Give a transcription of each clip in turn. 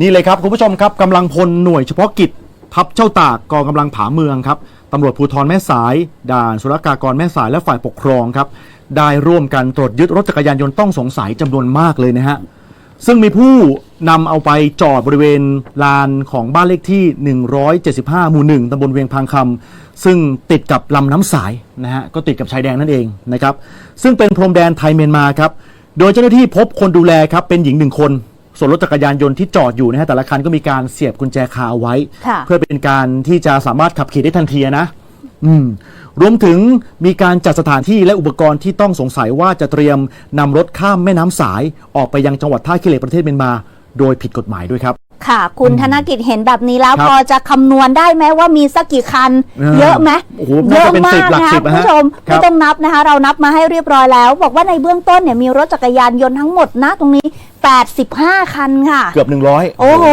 นี่เลยครับคุณผู้ชมครับกำลังพลหน่วยเฉพาะกิจ ทัพเจ้าตากกองกำลังผาเมืองครับตำรวจภูธรแม่สาย ด่านสุรกากรแม่สายและฝ่ายปกครองครับได้ร่วมกันตรวจยึดรถจักรยานยนต์ต้องสงสัยจำนวนมากเลยนะฮะซึ่งมีผู้นำเอาไปจอดบริเวณลานของบ้านเลขที่ 175 หมู่1ตำบลเวียงพังคำซึ่งติดกับลำน้ำสายนะฮะก็ติดกับชายแดนนั่นเองนะครับซึ่งเป็นพรมแดนไทยเมียนมาครับโดยเจ้าหน้าที่พบคนดูแลครับเป็นหญิงหนึ่งคน ส่วนรถจักรยานยนต์ที่จอดอยู่นะฮะแต่ละคันก็มีการเสียบกุญแจคาเอาไว้ ค่ะ เพื่อเป็นการที่จะสามารถขับขี่ได้ทันทีนะอืมรวมถึงมีการจัดสถานที่และอุปกรณ์ที่ต้องสงสัยว่าจะเตรียมนำรถข้ามแม่น้ำสายออกไปยังจังหวัดท่าขี้เหล็กประเทศเมียนมา โดยผิดกฎหมายด้วยครับ ค่ะ คุณธนกิจเห็นแบบนี้แล้วครับพอจะคำนวณได้ไหมว่ามีสักกี่คันอ่าเยอะไหมโอ้โหเยอะน่าจะเป็นมาสิกบหลักนะสิคะบคุณนะฮะผู้ชมครับไม่ต้องนับนะคะ เรานับมาให้เรียบร้อยแล้ว บอกว่าในเบื้องต้นเนี่ยมีรถจักรยานยนต์ทั้งหมดนะตรงนี้ 85 คันค่ะ เกือบ 100 โอ้โห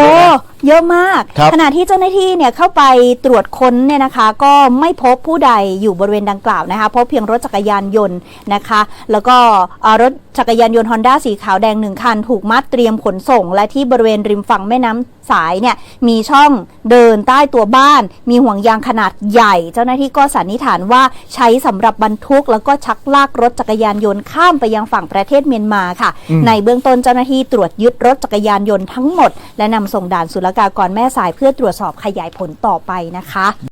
เยอะมากครับขณะที่เจ้าหน้าที่เนี่ยเข้าไปตรวจค้นเนี่ยนะคะ ก็ไม่พบผู้ใดอยู่บริเวณดังกล่าวนะคะ พบเพียงรถจักรยานยนต์นะคะ แล้วก็เอ่อรถจักรยานยนต์ฮอนด้าสีขาวแดงหนึ่งคัน ถูกมัดเตรียมขนส่ง และที่บริเวณริมฝั่งแม่น้ำ สายเนี่ยมีช่องเดินใต้ตัวบ้าน มีห่วงยางขนาดใหญ่ เจ้าหน้าที่ก็สันนิษฐานว่าใช้สำหรับบรรทุก แล้วก็ชักลากรถจักรยานยนต์ข้ามไปยังฝั่งประเทศเมียนมาค่ะอืมในเบื้องต้นเจ้าหน้าที่ตรวจยึดรถจักรยานยนต์ทั้งหมด และนำส่งด่านศุลกากรแม่สายเพื่อตรวจสอบขยายผลต่อไปนะคะ